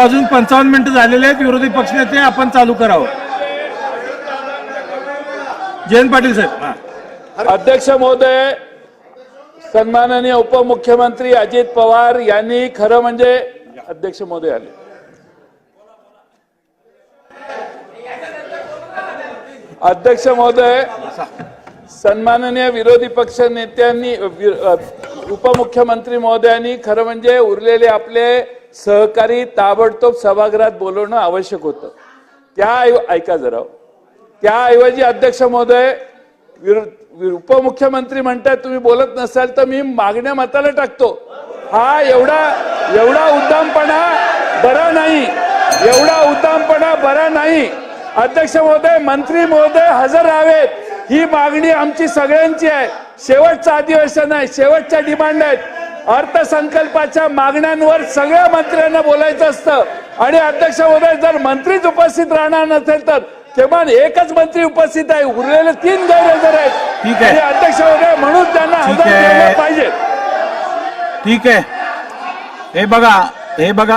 वाजून पंचावन्न मिनिटं झालेले आहेत. विरोधी पक्षनेते आपण चालू करावं. जयंत पाटील साहेब अध्यक्ष महोदय सन्माननीय उपमुख्यमंत्री अजित पवार यांनी खरं म्हणजे अध्यक्ष महोदय आले. अध्यक्ष महोदय सन्माननीय विरोधी पक्ष नेत्यांनी उपमुख्यमंत्री महोदयांनी खरं म्हणजे उरलेले आपले सहकारी ताबडतोब सभागृहात बोलवणं आवश्यक होतं. त्या ऐका जरा. त्याऐवजी अध्यक्ष महोदय उपमुख्यमंत्री म्हणतात तुम्ही बोलत नसाल तर मी मागण्या मताला टाकतो. हा एवढा एवढा उद्दामपणा बरा नाही. एवढा उद्दामपणा बरा नाही. अध्यक्ष महोदय मंत्री महोदय हजर राहावेत. ही मागणी आमची सगळ्यांची आहे. शेवटचं अधिवेशन आहे. शेवटच्या डिमांड आहेत. अर्थसंकल्पाच्या मागण्यांवर सगळ्या मंत्र्यांना बोलायचं असतं. आणि अध्यक्ष महोदय जर मंत्रीच उपस्थित राहणार नसेल तर किमान एकच मंत्री उपस्थित आहे. उरलेले तीन गैरहजर आहेत. ठीक आहे. आणि अध्यक्ष महोदय म्हणून त्यांना हजर पाहिजे. ठीक आहे. हे बघा हे बघा.